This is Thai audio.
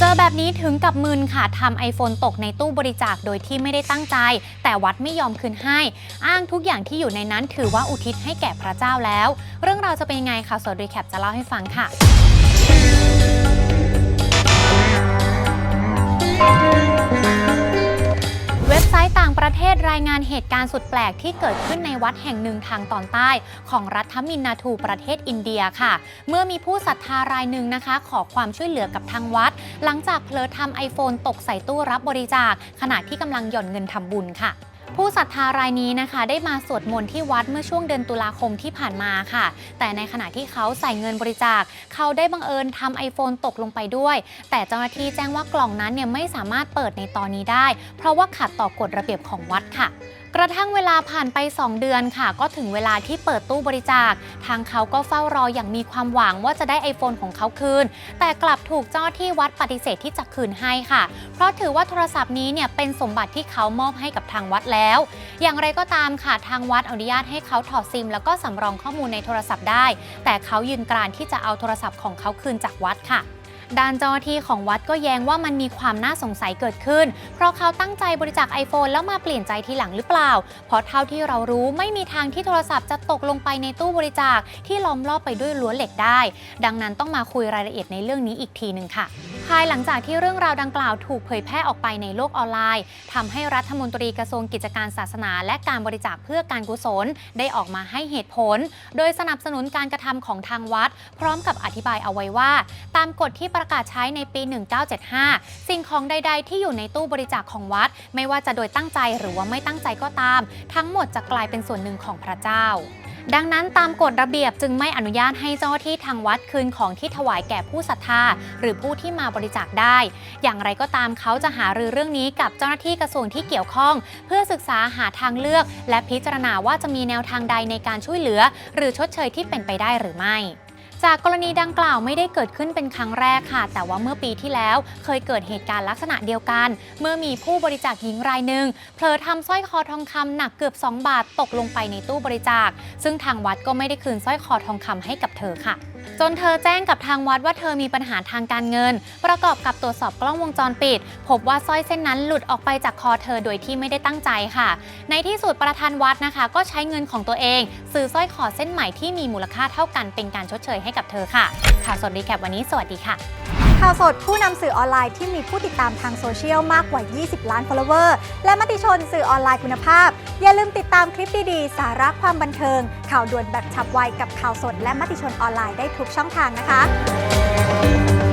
เจอแบบนี้ถึงกับมึนค่ะทำไอโฟนตกในตู้บริจาคโดยที่ไม่ได้ตั้งใจ แต่วัดไม่ยอมคืนให้ อ้างทุกอย่างที่อยู่ในนั้นถือว่าอุทิศให้แก่พระเจ้าแล้ว เรื่องราวจะเป็นยังไงข่าวสดรีแคปจะเล่าให้ฟังค่ะ ประเทศรายงานเหตุการณ์สุดแปลกที่เกิดขึ้นในวัดแห่งหนึ่งทางตอนใต้ ของรัฐมินนาทูประเทศอินเดียค่ะ เมื่อมีผู้ศรัทธารายหนึ่งนะคะ ขอความช่วยเหลือกับทางวัด หลังจากเพลอทำไอโฟนตกใส่ตู้รับบริจาค ขณะที่กำลังหย่อนเงินทำบุญค่ะ ผู้ศรัทธารายนี้นะคะ ได้มาสวดมนต์ที่วัดเมื่อช่วงเดือนตุลาคมที่ผ่านมาค่ะ แต่ในขณะที่เขาใส่เงินบริจาค เขาได้บังเอิญทำไอโฟนตกลงไปด้วย แต่เจ้าหน้าที่แจ้งว่ากล่องนั้นเนี่ยไม่สามารถเปิดในตอนนี้ได้ เพราะว่าขัดต่อกฎระเบียบของวัดค่ะกระทั่งเวลาผ่านไป 2 เดือนค่ะ ก็ถึงเวลาที่เปิดตู้บริจาค ทางเขาก็เฝ้ารออย่างมีความหวังว่าจะได้ไอโฟนของเขาคืน แต่กลับถูกเจ้าที่วัดปฏิเสธที่จะคืนให้ค่ะ เพราะถือว่าโทรศัพท์นี้เนี่ยเป็นสมบัติที่เขามอบให้กับทางวัดแล้ว อย่างไรก็ตามค่ะทางวัดอนุญาตให้เขาถอดซิม แล้วก็สำรองข้อมูลในโทรศัพท์ได้ แต่เขายืนกรานที่จะเอาโทรศัพท์ของเขาคืนจากวัดค่ะ ด้านเจ้าหน้าที่ของวัดก็แย้งว่ามันมีความน่าสงสัยเกิดขึ้น เพราะเขาตั้งใจบริจาค iPhone แล้วมาเปลี่ยนใจทีหลังหรือเปล่า เพราะเท่าที่เรารู้ไม่มีทางที่โทรศัพท์จะตกลงไปในตู้บริจาคที่ล้อมรอบไปด้วยรั้วเหล็กได้ ดังนั้นต้องมาคุยรายละเอียดในเรื่องนี้อีกทีหนึ่งค่ะ ภายหลังจากที่เรื่องราวดังกล่าวถูกเผยแพร่ออกไปในโลกออนไลน์ทำให้รัฐมนตรีกระทรวงกิจการศาสนา และการบริจาคเพื่อการกุศลได้ออกมาให้เหตุผล โดยสนับสนุนการกระทำของทางวัด พร้อมกับอธิบายเอาไว้ว่า ตามกฎที่ประกาศใช้ในปี 1975 สิ่งของใด ๆ ที่อยู่ในตู้บริจาคของวัด ไม่ว่าจะโดยตั้งใจหรือว่าไม่ตั้งใจก็ตาม ทั้งหมดจะกลายเป็นส่วนหนึ่งของพระเจ้า ดังนั้นตามกฎระเบียบจึงไม่อนุญาตให้เจ้าหน้าที่ทางวัดคืนของที่ถวายแก่ผู้ศรัทธา หรือผู้ที่มาบริจาคได้ อย่างไรก็ตามเขาจะหารือเรื่องนี้กับเจ้าหน้าที่กระทรวงที่เกี่ยวข้อง เพื่อศึกษาหาทางเลือก และพิจารณาว่าจะมีแนวทางใดในการช่วยเหลือ หรือชดเชยที่เป็นไปได้หรือไม่ จากกรณีดังกล่าวไม่ได้เกิดขึ้นเป็นครั้งแรกค่ะ แต่ว่าเมื่อปีที่แล้วเคยเกิดเหตุการณ์ลักษณะเดียวกัน เมื่อมีผู้บริจาคหญิงรายหนึ่งเผลอทำสร้อยคอทองคำหนักเกือบ 2 บาทตกลงไปในตู้บริจาค ซึ่งทางวัดก็ไม่ได้คืนสร้อยคอทองคำให้กับเธอค่ะ จนเธอแจ้งกับทางวัดว่าเธอมีปัญหาทางการเงิน ประกอบกับตรวจสอบกล้องวงจรปิด พบว่าสร้อยเส้นนั้นหลุดออกไปจากคอเธอโดยที่ไม่ได้ตั้งใจค่ะ ในที่สุดประธานวัดนะคะ ก็ใช้เงินของตัวเอง ซื้อสร้อยคอเส้นใหม่ที่มีมูลค่าเท่ากันเป็นการชดเชยให้กับเธอค่ะข่าวสดรีแคปวันนี้สวัสดีค่ะ ข่าวสดผู้นำสื่อออนไลน์ที่มีผู้ติดตามทางโซเชียลมากกว่า 20 ล้าน follower และมติชนสื่อออนไลน์คุณภาพ อย่าลืมติดตามคลิปดีๆ สาระความบันเทิง ข่าวด่วนแบบฉับไวกับข่าวสด และมติชนออนไลน์ได้ทุกช่องทางนะคะ